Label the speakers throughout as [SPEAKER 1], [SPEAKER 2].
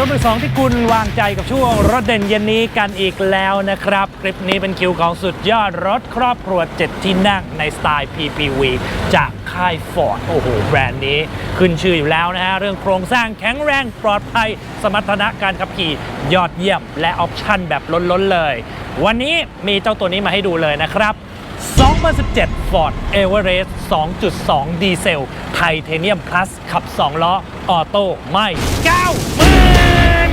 [SPEAKER 1] รถมือสองที่คุณวางใจกับช่วงรถเด่นเย็นนี้กันอีกแล้วนะครับ คลิปนี้เป็นคิวของสุดยอดรถครอบครัว7ที่นั่งในสไตล์ PPV จากค่าย Ford โอ้โหแบรนด์นี้ขึ้นชื่ออยู่แล้วนะฮะ เรื่องโครงสร้างแข็งแรงปลอดภัย สมรรถนะการขับขี่ยอดเยี่ยม และออปชั่นแบบล้นๆเลย วันนี้มีเจ้าตัวนี้มาให้ดูเลยนะครับ2017 Ford Everest 2.2 ดีเซล ไทเทเนียมพลัส ขับ 2 ล้อ ออโต้ ไม่9หมื่ น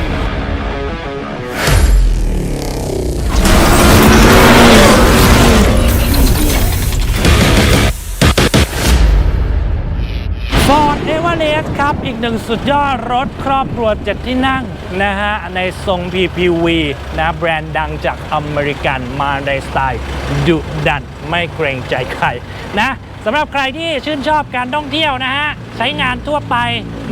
[SPEAKER 1] ฟอร์ดเอเวอเรสครับ อีกหนึ่งสุดยอดรถครอบครัว7ที่นั่งนะฮะ ในทรง PPV นะแบรนด์ดังจากอเมริกันมาในสไตล์ดุดันไม่เกรงใจใครนะ สำหรับใครที่ชื่นชอบการท่องเที่ยวนะฮะใช้งานทั่วไป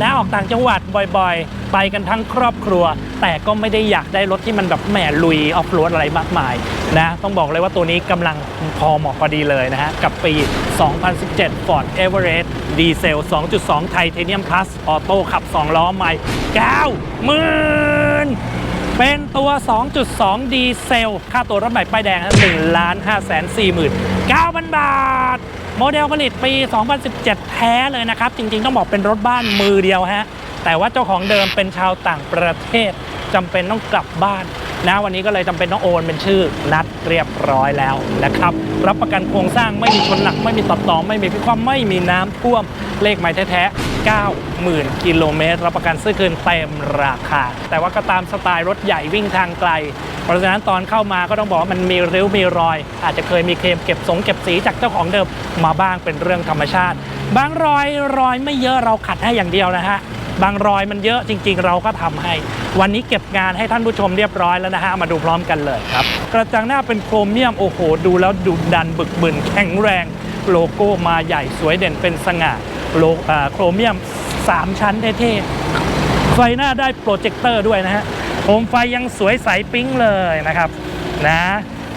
[SPEAKER 1] นะออกต่างจังหวัดบ่อยๆ ไปกันทั้งครอบครัว แต่ก็ไม่ได้อยากได้รถที่มันแบบแหมลุยออฟโรดอะไรมากมายนะต้องบอกเลยว่าตัวนี้กำลังพอเหมาะพอดีเลยนะฮะกับปี 2017 Ford Everest ดีเซล 2.2 ไทเทเนียมพลัสออโต้ขับ 2 ล้อใหม่9หมื่น เป็นตัว 2.2 ดีเซล ค่าตัวรถใหม่ป้ายแดง1ล้าน5แสน4หมื่น9,000 บาท โมเดลผลิตปี 2017 แท้เลยนะครับ จริงๆ ต้องบอกเป็นรถบ้านมือเดียวฮะ แต่ว่าเจ้าของเดิมเป็นชาวต่างประเทศจำเป็นต้องกลับบ้านนะวันนี้ก็เลยจำเป็นต้องโอนเป็นชื่อนัดเรียบร้อยแล้วนะครับ รับประกันโครงสร้างไม่มีชนหนักไม่มีตัดต่อไม่มีพิความไม่มีน้ำท่วมเลขหมายแท้ๆ90,000 กิโลเมตร รับประกันซื้อคืนเต็มราคา แต่ว่าก็ตามสไตล์รถใหญ่วิ่งทางไกล เพราะฉะนั้นตอนเข้ามาก็ต้องบอกว่ามันมีริ้วมีรอย อาจจะเคยมีเคลมเก็บสงเก็บสีจากเจ้าของเดิมมาบ้างเป็นเรื่องธรรมชาติ บางรอยรอยไม่เยอะเราขัดให้อย่างเดียวนะฮะ บางรอยมันเยอะจริง ๆ เราก็ทำให้ วันนี้เก็บงานให้ท่านผู้ชมเรียบร้อยแล้วนะฮะมาดูพร้อมกันเลยครับ กระจังหน้าเป็นโครเมียมโอ้โห ดูแล้วดุดันบึกบึนแข็งแรง โลโก้มาใหญ่สวยเด่นเป็นสง่าโลโครเมียม 3 ชั้นเท่ๆไฟหน้าได้โปรเจคเตอร์ด้วยนะฮะโคมไฟยังสวยใสปิ๊งเลยนะครับนะ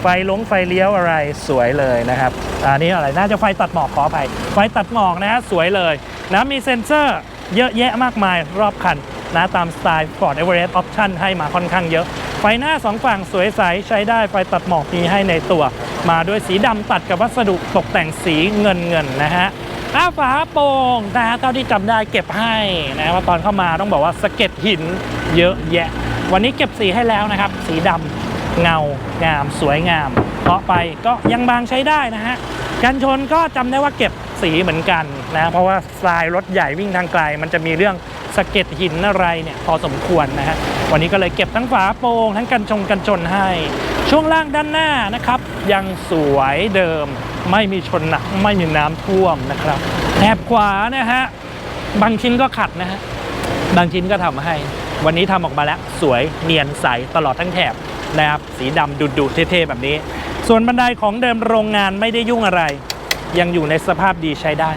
[SPEAKER 1] ไฟลงไฟเลี้ยวอะไรสวยเลยนะครับอันนี้อะไรน่าจะไฟตัดหมอกขออภัยไฟตัดหมอกนะฮะสวยเลยนะมีเซ็นเซอร์ เยอะแยะมากมายรอบคันนะตามสไตล์ Ford Everest Option ให้มาค่อนข้างเยอะ ไฟหน้าสองฝั่งสวยใสใช้ได้ไฟตัดหมอกมีให้ในตัว มาด้วยสีดำตัดกับวัสดุตกแต่งสีเงินเงินนะฮะอ้าฝาโปร่งนะฮะเท่าที่จำได้เก็บให้นะว่าตอนเข้ามาต้องบอกว่าสะเก็ดหินเยอะแยะ วันนี้เก็บสีให้แล้วนะครับ สีดำ เงางามสวยงามเคาะไปก็ยังบางใช้ได้นะฮะกันชนก็จำได้ว่าเก็บสีเหมือนกันนะเพราะว่าสายรถใหญ่วิ่งทางไกล มันจะมีเรื่องสะเก็ดหินอะไรเนี่ยพอสมควรนะฮะวันนี้ก็เลยเก็บทั้งฝาโปร่งทั้งกันชงกันชนให้ ช่วงล่างด้านหน้านะครับ ยังสวยเดิมไม่มีชนหนักไม่มีน้ำท่วมนะครับแถบขวานะฮะบางชิ้นก็ขัดนะฮะบางชิ้นก็ทำให้ วันนี้ทำออกมาแล้วสวยเนียนใสตลอดทั้งแถบ นะครับสีดำดุๆเท่ๆแบบนี้ ส่วนบันไดของเดิมโรงงานไม่ได้ยุ่งอะไร ยังอยู่ในสภาพดีใช้ได้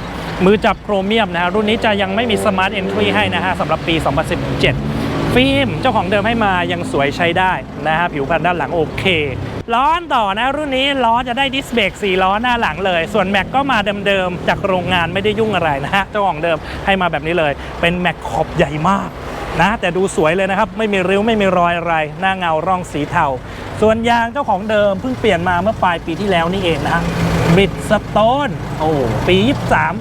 [SPEAKER 1] มือจับโครเมียมนะฮะรุ่นนี้จะยังไม่มีสมาร์ทเอนทรีให้นะฮะสำหรับปี 2017 ฟิล์มเจ้าของเดิมให้มายังสวยใช้ได้นะฮะผิวพรรณด้านหลังโอเคล้อต่อนะรุ่นนี้ล้อจะได้ดิสเบรก4ล้อหน้าหลังเลย ส่วนแม็กก็มาเดิมๆจากโรงงานไม่ได้ยุ่งอะไรนะฮะเจ้าของเดิมให้มาแบบนี้เลย เป็นแม็กขอบใหญ่มาก นะแต่ดูสวยเลยนะครับ ไม่มีริ้วไม่มีรอยอะไร หน้าเงาร่องสีเทา ส่วนยางเจ้าของเดิมเพิ่งเปลี่ยนมาเมื่อปลายปีที่แล้วนี่เองนะบิดสโตนโอ้ปี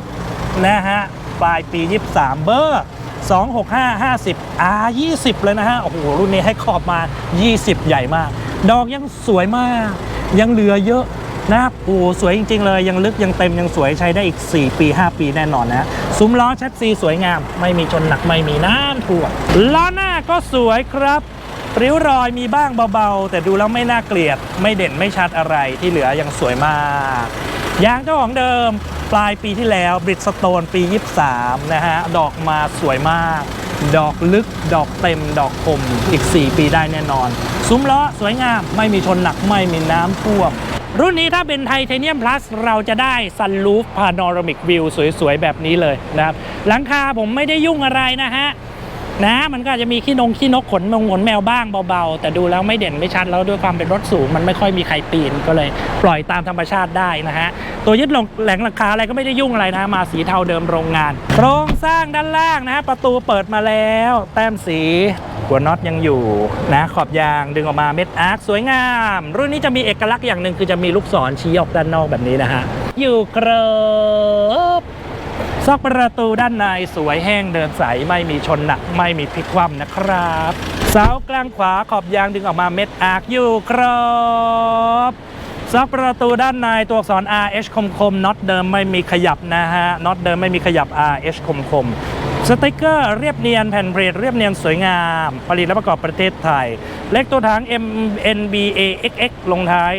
[SPEAKER 1] 23นะฮะปลายปี 23 เบอร์ 26550 R 20เลยนะฮะโอ้โหรุ่นนี้ให้ขอบมา 20 ใหญ่มาก ดอกยังสวยมาก ยังเหลือเยอะ นะครับโอ้สวยจริง ๆ เลย ยังลึกยังเต็มยังสวยใช้ได้อีก 4 ปี 5 ปีแน่นอนนะซุ้มล้อแชสซีสวยงาม ไม่มีชนหนักไม่มีน้ำท่วมล้อหน้าก็สวยครับริ้วรอยมีบ้างเบาๆ แต่ดูแล้วไม่น่าเกลียด ไม่เด่นไม่ชัดอะไรที่เหลือยังสวยมากยางเจ้าของเดิม ปลายปีที่แล้วบริดสโตนปี 23 นะฮะ ดอกมาสวยมาก ดอกลึกดอกเต็มดอกคมอีก 4 ปีได้แน่นอน ซุ้มล้อสวยงาม ไม่มีชนหนักไม่มีน้ำท่วม รุ่นนี้ถ้าเป็นไทเทเนียมพลัสเราจะได้ซันลูฟพาโนรามิกวิวสวยๆ แบบนี้เลยนะครับ หลังคาผมไม่ได้ยุ่งอะไรนะฮะนะมันก็จจะมีขี้นงขี้นกขนมงขนแมวบ้างเบาๆ แต่ดูแล้วไม่เด่นไม่ชัดแล้วด้วยความเป็นรถสูง มันไม่ค่อยมีใครปีนก็เลย ปล่อยตามธรรมชาติได้นะฮะ ตัวยึดลงแหลงหลังคาอะไรก็ไม่ได้ยุ่งอะไรนะมาสีเทาเดิมโรงงาน โครงสร้างด้านล่างนะฮะประตูเปิดมาแล้ว แต้มสี หัวน็อตยังอยู่นะขอบยางดึงออกมาเม็ดอาร์คสวยงาม รุ่นนี้จะมีเอกลักษณ์อย่างหนึ่งคือจะมีลูกศรชี้ออกด้านนอกแบบนี้นะฮะอยู่กรอบซอกประตูด้านในสวยแห้งเดินใสไม่มีชนหนักไม่มีพลิกคว่ำนะครับ เสากลางขวาขอบยางดึงออกมาเม็ดอาร์คอยู่กรอบ ซอกประตูด้านในตัวอักษร RH คมคมน็อตเดิมไม่มีขยับนะฮะน็อตเดิมไม่มีขยับ RH คมคมสติกเกอร์เรียบเนียนแผ่นเพลทเรียบเนียนสวยงาม ผลิตและประกอบประเทศไทย เลขตัวถัง MNBA XX ลงท้าย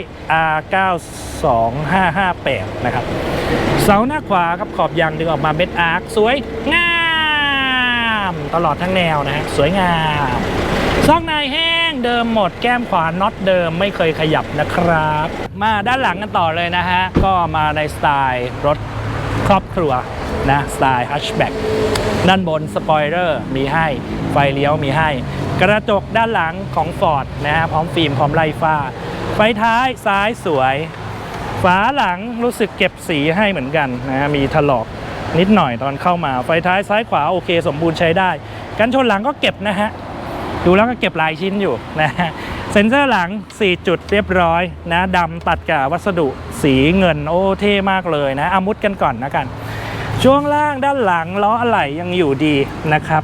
[SPEAKER 1] R92558 นะครับ เสาหน้าขวาครับขอบยางดึงออกมาเม็ดอาร์คสวยงาม ตลอดทั้งแนวนะฮะสวยงามซอกในแห้ง เดิมหมดแก้มขวาน็อตเดิมไม่เคยขยับนะครับ มาด้านหลังกันต่อเลยนะฮะ ก็มาในสไตล์รถครอบครัวนะสไตล์ฮัชแบ็กด้านบนสปอยเลอร์มีให้ไฟเลี้ยวมีให้ กระจกด้านหลังของ Ford นะฮะพร้อมฟิล์มพร้อมไล่ฟ้า ไฟท้ายซ้ายสวย ฝาหลังรู้สึกเก็บสีให้เหมือนกันนะฮะมีถลอกนิดหน่อยตอนเข้ามา ไฟท้ายซ้ายขวาโอเค สมบูรณ์ใช้ได้ กันชนหลังก็เก็บนะฮะ ดูแล้วก็เก็บลายชิ้นอยู่นะฮะเซ็นเซอร์หลัง 4 จุดเรียบร้อยนะดำตัดกับวัสดุสีเงินโอ้เท่มากเลยนะอามุดกันก่อนนะกัน ช่วงล่างด้านหลังล้ออะไหล่ยังอยู่ดีนะครับ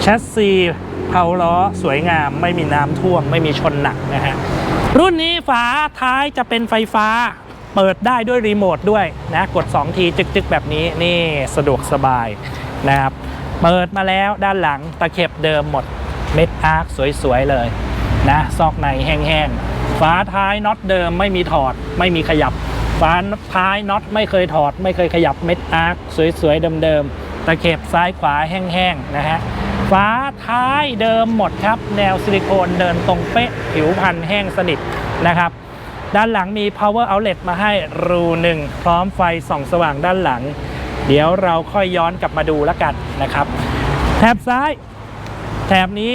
[SPEAKER 1] แชสซีเผาล้อสวยงาม ไม่มีน้ำท่วมไม่มีชนหนักนะฮะรุ่นนี้ฝาท้ายจะเป็นไฟฟ้า เปิดได้ด้วยรีโมทด้วยนะกด 2 ทีจึกๆ แบบนี้นี่สะดวกสบายนะครับเปิดมาแล้วด้านหลังตะเข็บเดิมหมด เม็ดอาร์คสวยๆเลยนะซอกในแห้งๆฝาท้ายน็อตเดิมไม่มีถอดไม่มีขยับฝาท้ายน็อตไม่เคยถอด ไม่เคยขยับเม็ดอาร์คสวยๆเดิมๆตะเข็บซ้ายขวาแห้งๆนะฮะฝาท้ายเดิมหมดครับ แนวซิลิโคนเดินตรงเป๊ะผิวพันแห้งสนิทนะครับ ด้านหลังมี power outlet มาให้รูหนึ่งพร้อมไฟส่องสว่างด้านหลัง เดี๋ยวเราค่อยย้อนกลับมาดูแล้วกันนะครับ แถบซ้าย แถบนี้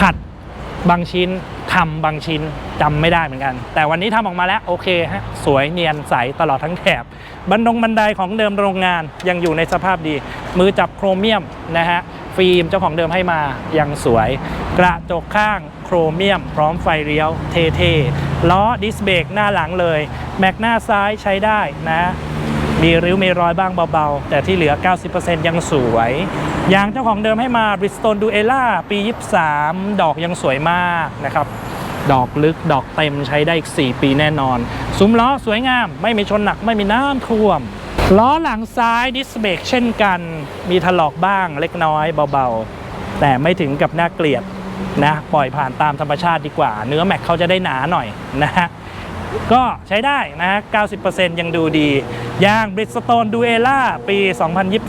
[SPEAKER 1] ขัดบางชิ้นทำบางชิ้นจำไม่ได้เหมือนกัน แต่วันนี้ทำออกมาแล้วโอเคฮะสวยเนียนใสตลอดทั้งแถบบันดงบันไดของเดิมโรงงานยังอยู่ในสภาพดี มือจับโครเมียมนะฮะฟิล์มเจ้าของเดิมให้มายังสวย กระจกข้างโครเมียม พร้อมไฟเลี้ยวเท่ๆล้อดิสเบรกหน้าหลังเลย แม็กหน้าซ้ายใช้ได้นะ มีริ้วมีรอยบ้างเบาๆ แต่ที่เหลือ 90%ยังสวย ยางเจ้าของเดิมให้มา Bridgestone Duella ปี 23 ดอกยังสวยมากนะครับ ดอกลึกดอกเต็มใช้ได้อีก 4 ปีแน่นอน ซุ้มล้อสวยงาม ไม่มีชนหนักไม่มีน้ำท่วม ล้อหลังซ้ายดิสเบรกเช่นกัน มีถลอกบ้างเล็กน้อยเบาๆ แต่ไม่ถึงกับน่าเกลียดนะ ปล่อยผ่านตามธรรมชาติดีกว่า เนื้อแม็กเขาจะได้หนาหน่อยนะฮะ ก็ใช้ได้นะฮะ 90%ยังดูดียาง Bridgestone Duella ปี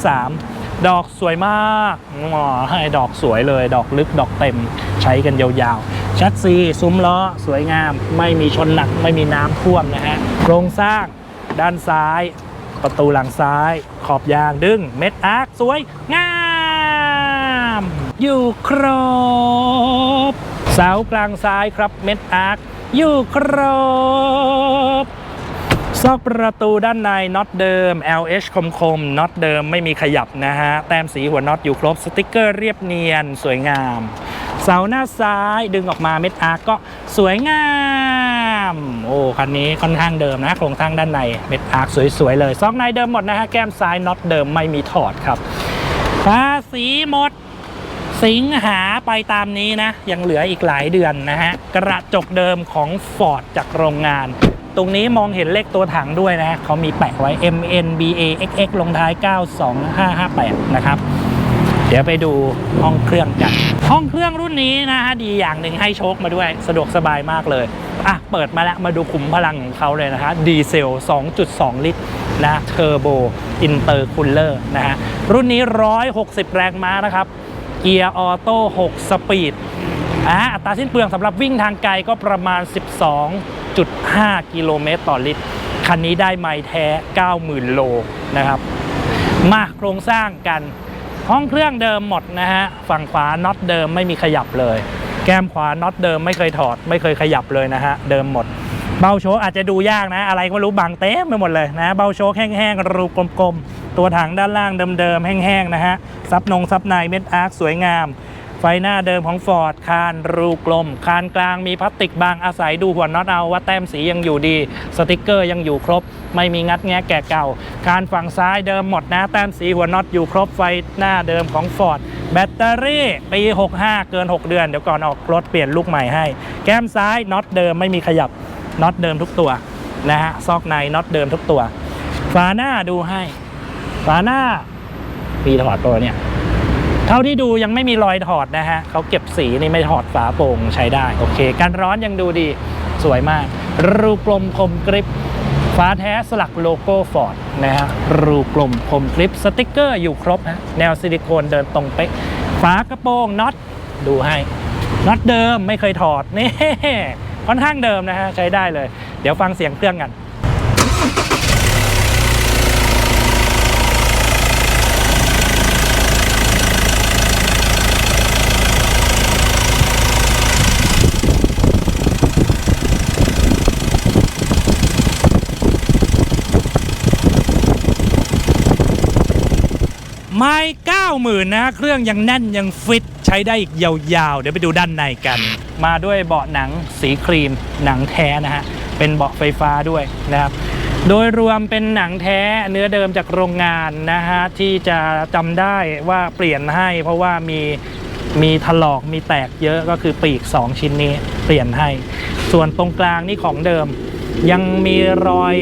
[SPEAKER 1] 2023 ดอกสวยมากอ๋อให้ดอกสวยเลย ดอกลึกดอกเต็มใช้กันยาวๆ ชัดซีซุ้มล้อสวยงาม ไม่มีชนหนักไม่มีน้ำท่วมนะฮะ โครงสร้างด้านซ้าย ประตูหลังซ้าย ขอบยางดึง เม็ดอาร์คสวยงาม อยู่ครบเสากลางซ้ายครับเม็ดอาร์ค อยู่ครบซอกประตูด้านในน็อตเดิม LH คมคมๆน็อตเดิมไม่มีขยับนะฮะ แต้มสีหัวน็อตอยู่ครบ สติกเกอร์เรียบเนียนสวยงาม เสาหน้าซ้ายดึงออกมาเม็ดอาร์ก็สวยงาม โอ้คันนี้ค่อนข้างเดิมนะโครงสร้างด้านในเม็ดอาร์สวยๆเลย ซอกในเดิมหมดนะฮะ แก้มซ้ายน็อตเดิมไม่มีถอดครับภาษีหมด สิงหาไปตามนี้นะ ยังเหลืออีกหลายเดือนนะฮะ กระจกเดิมของ Ford จากโรงงาน ตรงนี้มองเห็นเลขตัวถังด้วยนะ เขามีแปะไว้ MNBA XX ลงท้าย 92558 นะครับ เดี๋ยวไปดูห้องเครื่องกัน ห้องเครื่องรุ่นนี้นะฮะ ดีอย่างหนึ่งให้โชคมาด้วย สะดวกสบายมากเลย อะ เปิดมาแล้วมาดูขุมพลังของเขาเลยนะฮะ ดีเซล 2.2 ลิตรนะเทอร์โบอินเตอร์คูลเลอร์นะฮะ รุ่นนี้ 160 แรงม้านะครับ เกียร์ออโต้6สปีดอัตราสิ้นเปลืองสำหรับวิ่งทางไกลก็ประมาณ 12.5 กิโลเมตรต่อลิตร คันนี้ได้ไมล์แท้ 90,000 โลนะครับ มาโครงสร้างกัน ห้องเครื่องเดิมหมดนะฮะ ฝั่งขวาน็อตเดิมไม่มีขยับเลย แก้มขวาน็อตเดิมไม่เคยถอด ไม่เคยขยับเลยนะฮะ เดิมหมด เบาโชคอาจจะดูยากนะ อะไรก็ไม่รู้บางเต็มไปหมดเลยนะ เบาโชคแห้งๆรูกลมๆ ตัวถังด้านล่างเดิมๆ แห้งๆ นะฮะ ซับนงซับในเม็ดอาร์คสวยงามฝหน้าเดิมของ Ford คานรูกลม คานกลางมีพลาสติกบางอาศัยดูหัวน็อตเอาว่าแต้มสียังอยู่ดี สติกเกอร์ยังอยู่ครบ ไม่มีงัดแงะแก่เก่า คานฝั่งซ้ายเดิมหมดนะ แต้มสีหัวน็อตอยู่ครบ ไฟหน้าเดิมของ Ford แบตเตอรี่ปี 65 เกิน 6 เดือน เดี๋ยวก่อนออกรถเปลี่ยนลูกใหม่ให้ แก้มซ้ายน็อตเดิมไม่มีขยับ น็อตเดิมทุกตัวนะฮะ ซอกในน็อตเดิมทุกตัว ฝาหน้าดูให้ ฝาหน้าปีถอดตัวเนี่ย เท่าที่ดูยังไม่มีรอยถอดนะฮะเขาเก็บสีนี่ไม่ถอดฝาโป่งใช้ได้ โอเค การร้อนยังดูดีสวยมาก รูกลมคมกริปฝาแท้สลักโลโก้ฟอร์ดนะฮะรูกลมคมกริปสติกเกอร์อยู่ครบฮะแนวซิลิโคนเดินตรงเป๊ะฝากระโปรงน็อตดูให้น็อตเดิมไม่เคยถอดนี่ค่อนข้างเดิมนะฮะใช้ได้เลย เดี๋ยวฟังเสียงเครื่องกัน ไม้เก้าหมื่นนะฮะเครื่องยังแน่นยังฟิตใช้ได้อีกยาวๆ เดี๋ยวไปดูด้านในกัน มาด้วยเบาะหนังสีครีมหนังแท้นะฮะ เป็นเบาะไฟฟ้าด้วยนะครับ โดยรวมเป็นหนังแท้เนื้อเดิมจากโรงงานนะฮะ ที่จะจำได้ว่าเปลี่ยนให้ เพราะว่ามีมีถลอกมีแตกเยอะก็คือปีก 2 ชิ้นนี้เปลี่ยนให้ ส่วนตรงกลางนี่ของเดิม ยังมีรอย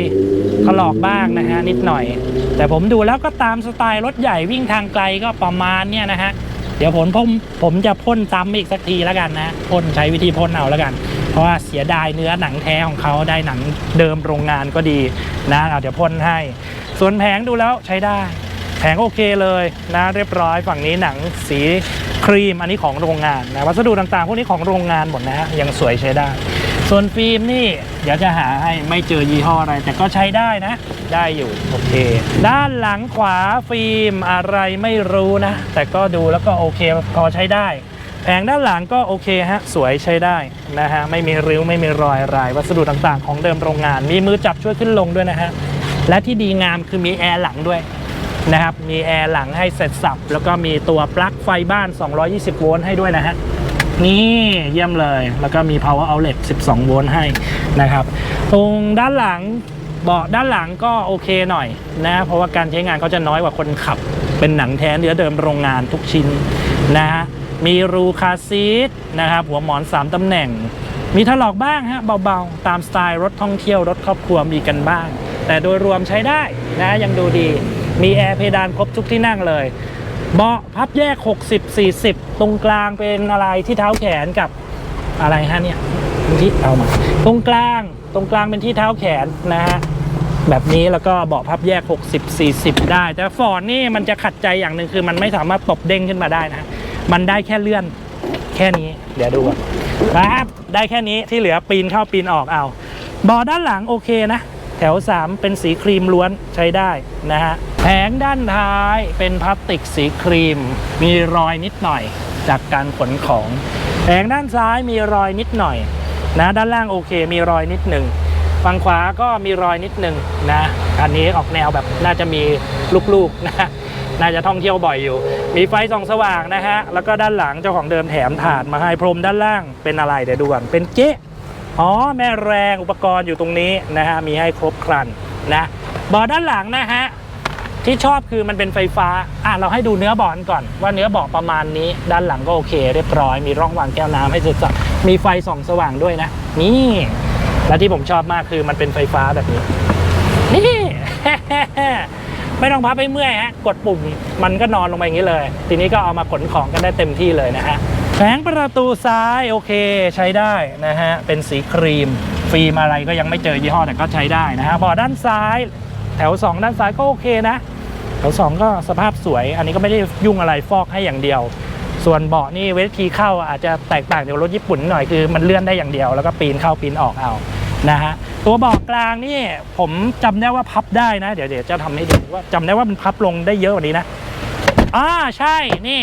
[SPEAKER 1] ถลอกบ้างนะฮะนิดหน่อย แต่ผมดูแล้วก็ตามสไตล์รถใหญ่วิ่งทางไกลก็ประมาณเนี่ยนะฮะเดี๋ยวผมผมผมจะพ่นซ้ำอีกสักทีแล้วกันนะพ่นใช้วิธีพ่นเอาแล้วกัน เพราะว่าเสียดายเนื้อหนังแท้ของเขาได้หนังเดิมโรงงานก็ดีนะเอาเดี๋ยวพ่นให้ ส่วนแผงดูแล้วใช้ได้ แผงโอเคเลยนะเรียบร้อยฝั่งนี้หนังสีครีมอันนี้ของโรงงานนะวัสดุต่างๆ พวกนี้ของโรงงานหมดนะฮะยังสวยใช้ได้ ส่วนฟิล์มนี่เดี๋ยวจะหาให้ไม่เจอยี่ห้ออะไร แต่ก็ใช้ได้นะ ได้อยู่โอเค ด้านหลังขวาฟิล์มอะไรไม่รู้นะ แต่ก็ดูแล้วก็โอเคพอใช้ได้ แผงด้านหลังก็โอเคฮะ สวยใช้ได้นะฮะ ไม่มีริ้วไม่มีรอยอะไรวัสดุต่างๆ ของเดิมโรงงาน มีมือจับช่วยขึ้นลงด้วยนะฮะ และที่ดีงามคือมีแอร์หลังด้วยนะครับ มีแอร์หลังให้เสร็จสับ แล้วก็มีตัวปลั๊กไฟบ้าน 220 โวลต์ให้ด้วยนะฮะ นี่เยี่ยมเลย แล้วก็มี power outlet 12 โวลต์ให้นะครับ ตรงด้านหลังเบาะด้านหลังก็โอเคหน่อยนะ เพราะว่าการใช้งานเขาจะน้อยกว่าคนขับ เป็นหนังแท้เนื้อเดิมโรงงานทุกชิ้นนะฮะมีรูคาซีทนะครับ หัวหมอน 3 ตำแหน่ง มีถลอกบ้างฮะเบาๆ ตามสไตล์รถท่องเที่ยวรถครอบครัวมีกันบ้าง แต่โดยรวมใช้ได้นะยังดูดี มีแอร์เพดานครบทุกที่นั่งเลย เบาะพับแยก 60 40 ตรงกลางเป็นอะไรที่เท้าแขนกับอะไรฮะเนี่ยที่เอามา ตรงกลางตรงกลางเป็นที่เท้าแขนนะฮะแบบนี้แล้วก็เบาะพับแยก 60 40 ได้ แต่ฟอร์ดนี่มันจะขัดใจอย่างหนึ่งคือมันไม่สามารถตบเด้งขึ้นมาได้นะมันได้แค่เลื่อนแค่นี้ เดี๋ยวดูครับได้แค่นี้ที่เหลือปีนเข้าปีนออกเอาเบาด้านหลังโอเคนะ ถว 3 เป็นสีครีมล้วนใช้ได้นะฮะแผงด้านท้ายเป็นพลาสติกสีครีม มีรอยนิดหน่อยจากการขนของแผงด้านซ้ายมีรอยนิดหน่อยนะด้านล่างโอเค มีรอยนิดหนึ่งฝั่งขวาก็มีรอยนิดหนึ่งนะอันนี้ออกแนวแบบน่าจะมีลูกๆนะน่าจะท่องเที่ยวบ่อยอยู่ มีไฟส่องสว่างนะฮะ แล้วก็ด้านหลังเจ้าของเดิมแถมถาดมาให้พรมด้านล่างเป็นอะไรเดี๋ยวดูก่อนเป็นเก๊ะ อ๋อแม่แรงอุปกรณ์อยู่ตรงนี้นะฮะมีให้ครบครันนะบาะด้านหลังนะฮะที่ชอบคือมันเป็นไฟฟ้าอะเราให้ดูเนื้อบาะกันก่อน ว่าเนื้อบาะประมาณนี้ ด้านหลังก็โอเค เรียบร้อยมีร่องวางแก้วน้ำให้สร็จสับมีไฟส่องสว่างด้วยนะ นี่และที่ผมชอบมากคือมันเป็นไฟฟ้าแบบนี้ นี่ไม่ต้องพับให้เมื่อยฮะกดปุ่มมันก็นอนลงไปอย่างนี้เลย ทีนี้ก็เอามาขนของกันได้เต็มที่เลยนะฮะ แผงประตูซ้ายโอเคใช้ได้นะฮะ เป็นสีครีม ฟิล์มอะไรก็ยังไม่เจอยี่ห้อแต่ก็ใช้ได้นะฮะเบาะด้านซ้าย แถว 2 ด้านซ้ายก็โอเคนะ แถว 2 ก็สภาพสวย อันนี้ก็ไม่ได้ยุ่งอะไรฟอกให้อย่างเดียว ส่วนเบาะนี่เวทีเข้าอาจจะแตกต่างจากรถญี่ปุ่นหน่อยคือมันเลื่อนได้อย่างเดียว แล้วก็ปีนเข้าปีนออกเอานะฮะตัวเบาะกลางนี่ผมจำได้ว่าพับได้นะ เดี๋ยวเดี๋ยวจะทำให้ดูว่าจำได้ว่ามันพับลงได้เยอะกว่านี้นะอ่าใช่นี่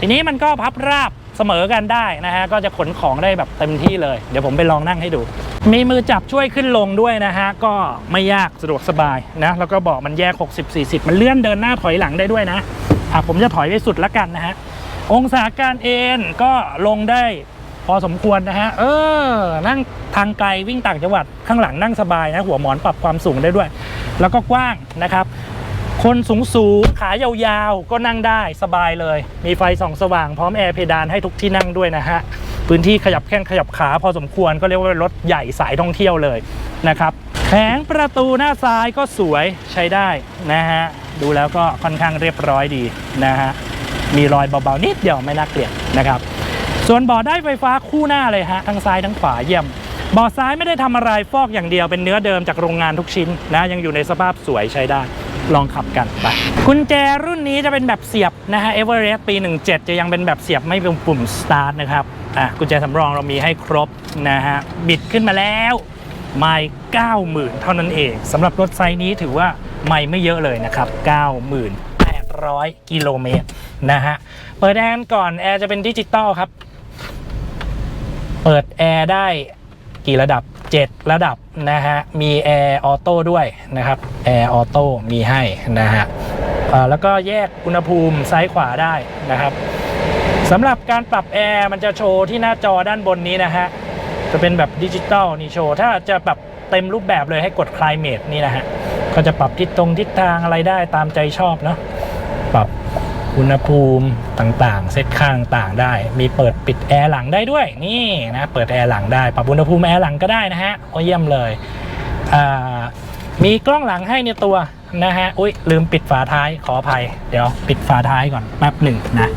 [SPEAKER 1] ทีนี้มันก็พับราบ เสมอกันได้นะฮะก็จะขนของได้แบบเต็มที่เลย เดี๋ยวผมไปลองนั่งให้ดู มีมือจับช่วยขึ้นลงด้วยนะฮะก็ไม่ยากสะดวกสบายนะแล้วก็บอกมันแยก 60 40 มันเลื่อนเดินหน้าถอยหลังได้ด้วยนะอะผมจะถอยไปสุดละกันนะฮะองศาการเอ็นก็ลงได้พอสมควรนะฮะ เออ นั่งทางไกลวิ่งต่างจังหวัดข้างหลังนั่งสบายนะ หัวหมอนปรับความสูงได้ด้วย แล้วก็กว้างนะครับ คนสูงสูงขายาวๆ ก็นั่งได้สบายเลย มีไฟส่องสว่างพร้อมแอร์เพดานให้ทุกที่นั่งด้วยนะฮะ พื้นที่ขยับแข้งขยับขาพอสมควรก็เรียกว่าเป็นรถใหญ่สายท่องเที่ยวเลยนะครับแผงประตูหน้าซ้ายก็สวยใช้ได้นะฮะ ดูแล้วก็ค่อนข้างเรียบร้อยดีนะฮะ มีรอยเบาๆนิดเดียวไม่น่าเกลียดนะครับ ส่วนเบาะได้ไฟฟ้าคู่หน้าเลยฮะทั้งซ้ายทั้งขวาเยี่ยมเบาะซ้ายไม่ได้ทำอะไรฟอกอย่างเดียวเป็นเนื้อเดิมจากโรงงานทุกชิ้นนะยังอยู่ในสภาพสวยใช้ได้ ลองขับกันไปกุญแจรุ่นนี้จะเป็นแบบเสียบนะฮะเอเวอเรสต์ปี 17 จะยังเป็นแบบเสียบไม่เป็นปุ่มสตาร์ทนะครับอะกุญแจสำรองเรามีให้ครบนะฮะบิดขึ้นมาแล้วไม่90,000เท่านั้นเองสำหรับรถไซส์นี้ถือว่าไม่ไม่เยอะเลยนะครับ98,000กิโลเมตรนะฮะเปิดแอร์ก่อนแอร์จะเป็นดิจิตอลครับ เปิดแอร์ได้กี่ระดับ 7 ระดับนะฮะ มีแอร์ออโต้ด้วยนะครับแอร์ออโต้มีให้นะฮะแล้วก็แยกอุณหภูมิซ้ายขวาได้นะครับสำหรับการปรับแอร์มันจะโชว์ที่หน้าจอด้านบนนี้นะฮะ จะเป็นแบบดิจิตอลนี่โชว์ ถ้าจะปรับเต็มรูปแบบเลยให้กด climate นี่นะฮะ ก็จะปรับทิศตรงทิศทางอะไรได้ตามใจชอบเนาะปรับ อุณหภูมิต่างๆ เซตข้างต่างได้ มีเปิดปิดแอร์หลังได้ด้วย นี่นะเปิดแอร์หลังได้ ปรับอุณหภูมิแอร์หลังก็ได้นะฮะโอ้เยี่ยมเลย มีกล้องหลังให้ในตัวนะฮะ อุ้ยลืมปิดฝาท้ายขออภัย เดี๋ยวปิดฝาท้ายก่อนแป๊บหนึ่งนะ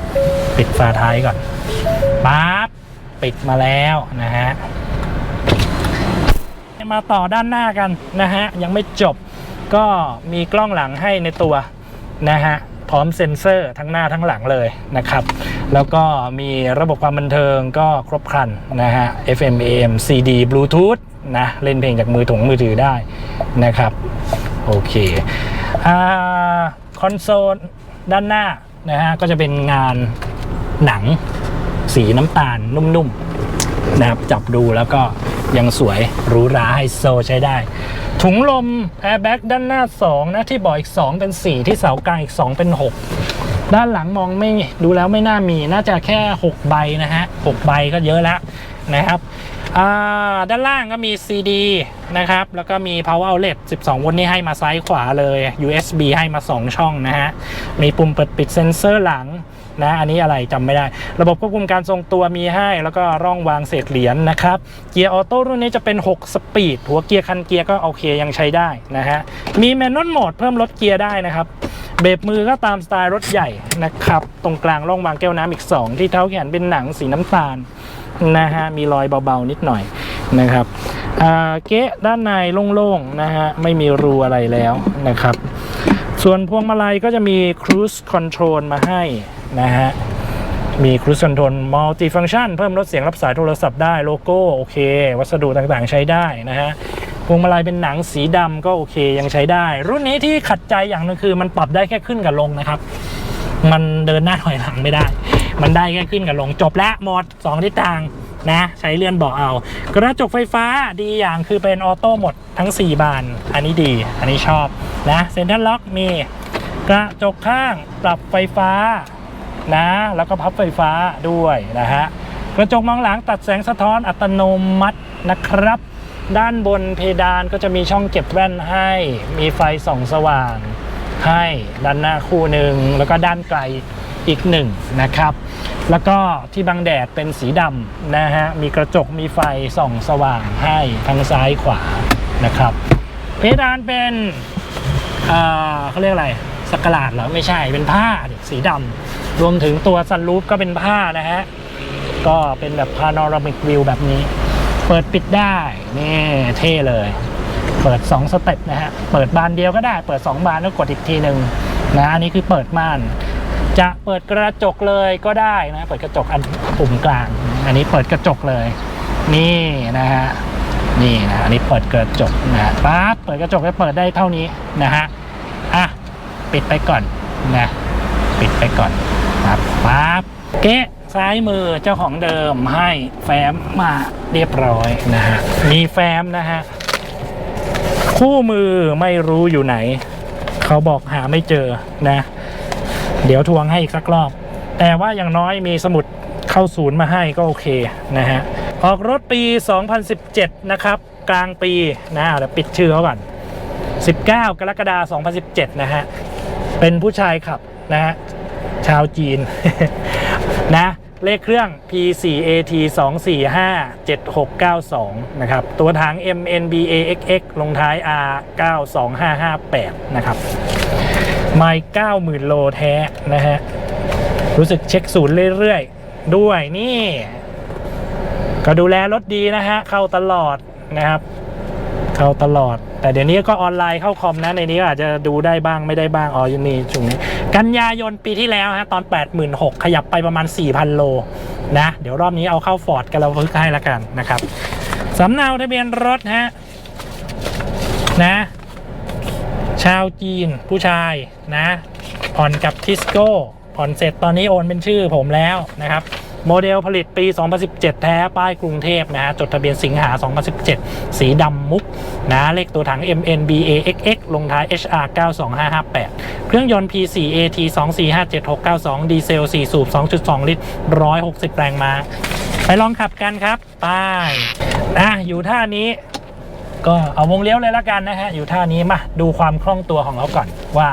[SPEAKER 1] ปิดฝาท้ายก่อนปั๊บปิดมาแล้วนะฮะมาต่อด้านหน้ากันนะฮะยังไม่จบก็มีกล้องหลังให้ในตัวนะฮะ พร้อมเซ็นเซอร์ทั้งหน้าทั้งหลังเลยนะครับ แล้วก็มีระบบความบันเทิงก็ครบครันนะฮะ FM AM CD Bluetooth นะเล่นเพลงจากมือถงมือถือได้นะครับโอเคอ่าคอนโซลด้านหน้านะฮะก็จะเป็นงานหนังสีน้ำตาลนุ่มๆนะครับจับดูแล้วก็ยังสวยหรูหราไฮโซใช้ได้ ถุงลมแอร์แบ็กด้านหน้า 2 นะที่เบอกอีก 2 เป็น 4 ที่เสากลางอีก 2 เป็น 6 ด้านหลังมองไม่ดูแล้วไม่น่ามีน่าจะแค่ 6 ใบนะฮะ 6 ใบก็เยอะแล้วนะครับ ด้านล่างก็มี CD นะครับ แล้วก็มี power outlet 12 โวลต์นี่ให้มาซ้ายขวาเลย USB ให้มา 2 ช่องนะฮะ มีปุ่มเปิดปิดเซ็นเซอร์หลังนะ อันนี้อะไรจำไม่ได้ ระบบควบคุมการทรงตัวมีให้ แล้วก็ร่องวางเศษเหรียญนะครับ เกียร์ออโต้รุ่นนี้จะเป็น 6 สปีด หัวเกียร์คันเกียร์ก็โอเคยังใช้ได้นะฮะ มีแมนนวลโหมดเพิ่มลดเกียร์ได้นะครับ เบรกมือก็ตามสไตล์รถใหญ่นะครับ ตรงกลางร่องวางแก้วน้ำอีก 2 ที่เท้าแขนเป็นหนังสีน้ำตาลนะฮะมีรอยเบาๆนิดหน่อยนะครับเก๊ะด้านในโล่งๆนะฮะไม่มีรูอะไรแล้วนะครับ ส่วนพวงมาลัยก็จะมี Cruise Control มาให้นะฮะมี Cruise Control Multifunction เพิ่มลดเสียงรับสายโทรศัพท์ได้โลโก้ โอเค วัสดุต่างๆใช้ได้นะฮะ พวงมาลัยเป็นหนังสีดำก็โอเคยังใช้ได้ รุ่นนี้ที่ขัดใจอย่างหนึงคือ มันปรับได้แค่ขึ้นกับลงนะครับ มันเดินหน้าถอยหลังไม่ได้ มันได้แค่ขึ้นกับลงจบแล้วหมด2ทิศทางนะใช้เลื่อนเบาะเอา กระจกไฟฟ้าดีอย่างคือเป็นออโต้หมดทั้ง 4 บาน อันนี้ดี อันนี้ชอบนะเซ็นทรัลล็อกมีกระจกข้างปรับไฟฟ้านะแล้วก็พับไฟฟ้าด้วยนะฮะกระจกมองหลังตัดแสงสะท้อนอัตโนมัตินะครับ ด้านบนเพดานก็จะมีช่องเก็บแว่นให้ มีไฟส่องสว่างให้ด้านหน้าคู่หนึ่งแล้วก็ด้านไกลอีกหนึ่งนะครับ แล้วก็ที่บังแดดเป็นสีดำนะฮะ มีกระจกมีไฟส่องสว่างให้ทั้งซ้ายขวานะครับ เพดานเป็นเขาเรียกอะไรสกลาดเหรอไม่ใช่เป็นผ้าสีดำรวมถึงตัวซันรูฟก็เป็นผ้านะฮะ ก็เป็นแบบพา n o รามิกวิวแบบนี้ เปิดปิดได้ นี่เท่เลย เปิด 2 สเต็ปนะฮะ เปิดบานเดียวก็ได้ เปิด 2 บานแล้วกดอีกทีหนึ่งนะ อันนี้คือเปิดม่าน จะเปิดกระจกเลยก็ได้นะ เปิดกระจกอันปุ่มกลาง อันนี้เปิดกระจกเลย นี่นะฮะ นี่นะ อันนี้เปิดกระจกนะปั๊บ เปิดกระจกให้เปิดได้เท่านี้นะฮะ อะ ปิดไปก่อนนะ ปิดไปก่อนปั๊บปั๊บเก๊ะ ซ้ายมือเจ้าของเดิมให้แฟ้มมาเรียบร้อยนะฮะมีแฟ้มนะฮะคู่มือไม่รู้อยู่ไหน เขาบอกหาไม่เจอนะ เดี๋ยวทวงให้อีกสักรอบ แต่ว่าอย่างน้อยมีสมุดเข้าศูนย์มาให้ก็โอเคนะฮะออกรถปี 2017 นะครับ กลางปีนะเดี๋ยวปิดชื่อเขาก่อน 19 กรกฎาคม 2017 นะฮะ เป็นผู้ชายขับนะฮะ ชาวจีน นะเลขเครื่อง P4AT 245 7692 นะครับ ตัวถัง MNBAXX ลงท้าย R 92558 นะครับ ไม่90,000 โลแท้นะฮะ รู้สึกเช็คศูนย์เรื่อยๆ ด้วยนี่ ก็ดูแลรถดีนะฮะ เข้าตลอดนะครับ เข้าตลอด แต่เดี๋ยวนี้ก็ออนไลน์เข้าคอมนะในนี้อาจจะดูได้บ้างไม่ได้บ้างอ๋ออยู่นี่ช่วงนี้ กันยายนปีที่แล้วฮะตอน 86,000 ขยับไปประมาณ 4,000 โลนะ เดี๋ยวรอบนี้เอาเข้าฟอร์ดกันเราพึกให้ละกันนะครับสำเนาทะเบียนรถฮะนะ ชาวจีนผู้ชายนะผ่อนกับทิสโก้ผ่อนเสร็จตอนนี้โอนเป็นชื่อผมแล้วนะครับ โมเดลผลิตปี 2017 แท้ป้ายกรุงเทพนะฮะจดทะเบียนสิงหา 2017 สีดำมุกนะเลขตัวถัง MNBAXX ลงท้าย HR 92558 เครื่องยนต์ P4AT 2457692 ดีเซล 4 สูบ 2.2 ลิตร 160 แรงม้าไปลองขับกันครับไป้ายอะอยู่ท่านี้ก็เอาวงเลี้ยวเลยละกันนะฮะ อยู่ท่านี้มาดูความคล่องตัวของเขาก่อน ว่า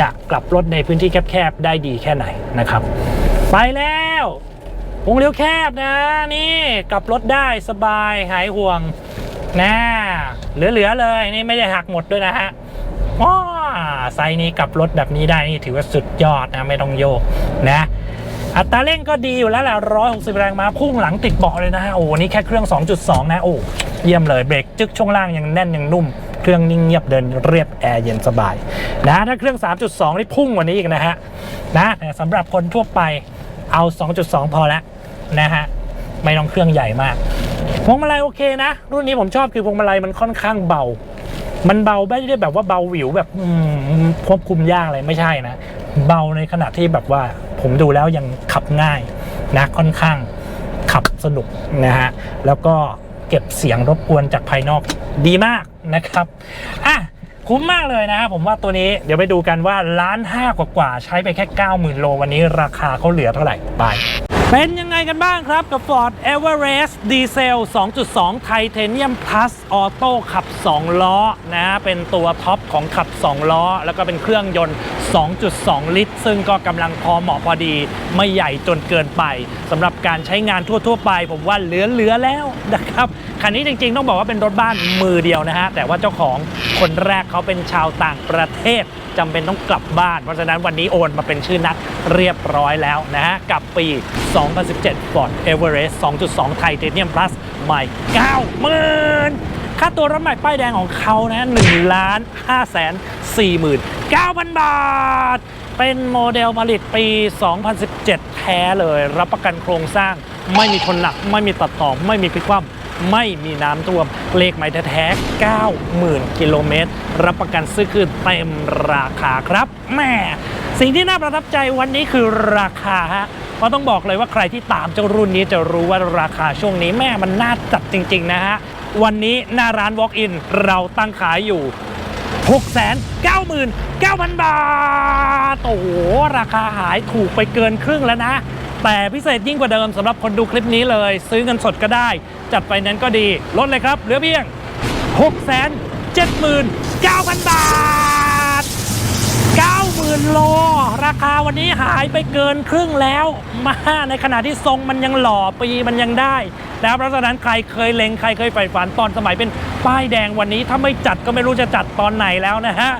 [SPEAKER 1] จะกลับรถในพื้นที่แคบๆ ได้ดีแค่ไหนนะครับ ไปแล้ว วงเลี้ยวแคบนะนี่กลับรถได้สบายหายห่วงนะเหลือๆเลยนี่ไม่ได้หักหมดด้วยนะฮะว้าไซนี้กลับรถแบบนี้ได้นี่ถือว่าสุดยอดนะไม่ต้องโยกนะอัตราเร่งก็ดีอยู่แล้วแหละ160 แรงม้าพุ่งหลังติดเบาะเลยนะฮะโอ้นี่แค่เครื่อง 2.2 นะโอ้เยี่ยมเลยเบรกจึกช่วงล่างยังแน่นยังนุ่ม เครื่องนิ่งเงียบเดินเรียบแอร์เย็นสบายนะถ้าเครื่อง 3.2 นี่พุ่งกว่านี้อีกนะฮะนะสำหรับคนทั่วไปเอา 2.2 พอแล้ว นะฮะไม่ต้องเครื่องใหญ่มากพวงมาลัยโอเคนะ รุ่นนี้ผมชอบคือพวงมาลัยมันค่อนข้างเบา มันเบาไม่ได้แบบว่าเบาหวิวแบบควบคุมยากอะไรไม่ใช่นะ เบาในขณะที่แบบว่าผมดูแล้วยังขับง่ายนะค่อนข้างขับสนุกนะฮะแล้วก็เก็บเสียงรบกวนจากภายนอกดีมากนะครับอะคุ้มมากเลยนะฮะผมว่าตัวนี้เดี๋ยวไปดูกันว่าล้านห้ากว่าๆใช้ไปแค่ 90,000 โลวันนี้ราคาเขาเหลือเท่าไหร่ไป เป็นยังไงกันบ้างครับกับ Ford Everest Diesel 2.2 Titanium Plus Auto ขับ 2 ล้อนะฮะเป็นตัวท็อปของขับ 2 ล้อ แล้วก็เป็นเครื่องยนต์ 2.2 ลิตร ซึ่งก็กำลังพอเหมาะพอดี ไม่ใหญ่จนเกินไปสำหรับการใช้งานทั่ว ๆ ไป ผมว่าเหลือ ๆ แล้วนะครับ คันนี้จริง ๆ ต้องบอกว่าเป็นรถบ้านมือเดียวนะฮะ แต่ว่าเจ้าของคนแรกเขาเป็นชาวต่างประเทศจำเป็นต้องกลับบ้าน เพราะฉะนั้นวันนี้โอนมาเป็นชื่อนัดเรียบร้อยแล้วนะฮะกับปี2017 Ford Everest 2.2 Titanium Plus ใหม่ 90,000 ค่าตัวรถใหม่ป้ายแดงของเขานะ1ล้าน5แสน49,000 บาท เป็นโมเดลผลิตปี 2017 แท้เลย รับประกันโครงสร้าง ไม่มีชนหนัก ไม่มีตัดต่อ ไม่มีพลิกคว่ำ ไม่มีน้ำท่วม เลขไม้แท้ๆ90,000 กิโลเมตร รับประกันซื้อคืนเต็มราคาครับแม่สิ่งที่น่าประทับใจวันนี้คือราคาฮะเพราะต้องบอกเลยว่าใครที่ตามเจ้ารุ่นนี้จะรู้ว่าราคาช่วงนี้แม่มันน่าจัดจริง ๆ นะฮะ วันนี้หน้าร้าน Walk-in เราตั้งขายอยู่ 699,000 บาท โอ้โห ราคาหายถูกไปเกินครึ่งแล้วนะ แต่พิเศษยิ่งกว่าเดิมสำหรับคนดูคลิปนี้เลย ซื้อเงินสดก็ได้ จัดไฟแนนซ์ก็ดีลดเลยครับ เหลือเพียง 679,000 บาท 90,000 โล ราคาวันนี้หายไปเกินครึ่งแล้ว มาในขณะที่ทรงมันยังหล่อปีมันยังได้นะเพราะฉะนั้นใครเคยเล็งใครเคยใฝ่ฝันตอนสมัยเป็นป้ายแดงวันนี้ถ้าไม่จัดก็ไม่รู้จะจัดตอนไหนแล้วนะฮะ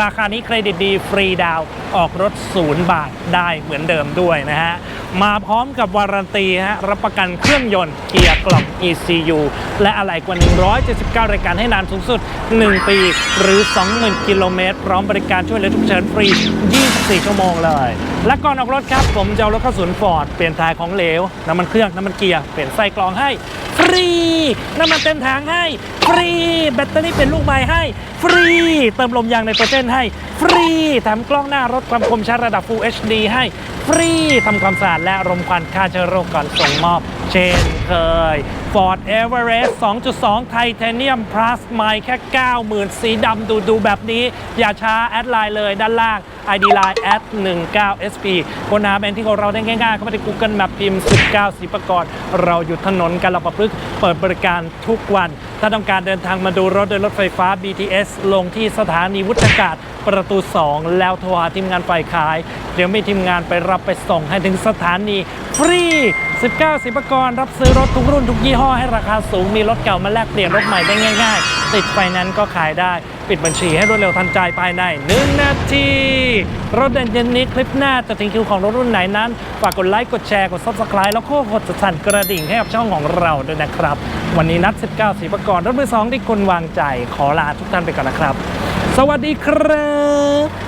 [SPEAKER 1] ราคานี้เครดิตดีฟรีดาวออกรถศูนย์บาทได้เหมือนเดิมด้วยนะฮะ มาพร้อมกับวารันตีฮะรับประกันเครื่องยนต์เกียร์กล่อง ECU และอะไรกว่า 179 รายการให้นานสูงสุด 1 ปี หรือ 20,000 กิโลเมตร พร้อมบริการช่วยเหลือฉุกเฉินฟรี 24 ชั่วโมงเลย และก่อนออกรถครับ ผมจะเอารถเข้าศูนย์ฟอร์ดเปลี่ยนถ่ายของเหลวน้ำมันเครื่องน้ำมันเกียร์เปลี่ยนไส้กรองให้ ฟรีน้ำมันเต็มถังให้ ฟรี แบตเตอรี่เป็นลูกใหม่ให้ ฟรี เติมลมยางในตัวเจนให้ ฟรีแถมกล้องหน้ารถความคมชัดระดับ Full HD ให้ ฟรีทำความสะอาดและรมควันฆ่าเชื้อโรคก่อนส่งมอบ เช่นเคย Ford Everest 2.2 Titanium Plus ใหม่แค่ 90,000 สีดำดูดูแบบนี้ อย่าช้าแอดไลน์เลยด้านล่าง ID Line at 19 SP ค้นหาแบรนด์ที่ของเราได้ง่ายๆ เข้าไปใน Google Map พิมพ์ 19 สิประกอบเราอยู่ถนนกาลประพฤกษ์เปิดบริการทุกวัน ถ้าต้องการเดินทางมาดูรถโดยรถไฟฟ้า BTS ลงที่สถานีวุฒากาศประตู 2 แล้วโทรหาทีมงานฝ่ายขาย เดี๋ยวมีทีมงานไปรับไปส่งให้ถึงสถานีฟรี 19สิปกรรับซื้อรถทุกรุ่นทุกยี่ห้อให้ราคาสูงมีรถเก่ามาแลกเปลี่ยนรถใหม่ได้ง่ายๆ ติดไฟนั้นก็ขายได้ ปิดบัญชีให้รวดเร็วทันใจภายใน 1 นาที รถเด่นเย็นนี้คลิปหน้าจะถึงคิวของรถรุ่นไหนนั้น ฝากกดไลค์กดแชร์กด subscribe แล้วก็กดสั่นกระดิ่งให้กับช่องของเราด้วยนะครับ วันนี้นัด 19สีประกรรถมือสองที่คุณวางใจขอลาทุกท่านไปก่อนนะครับ สวัสดีครับ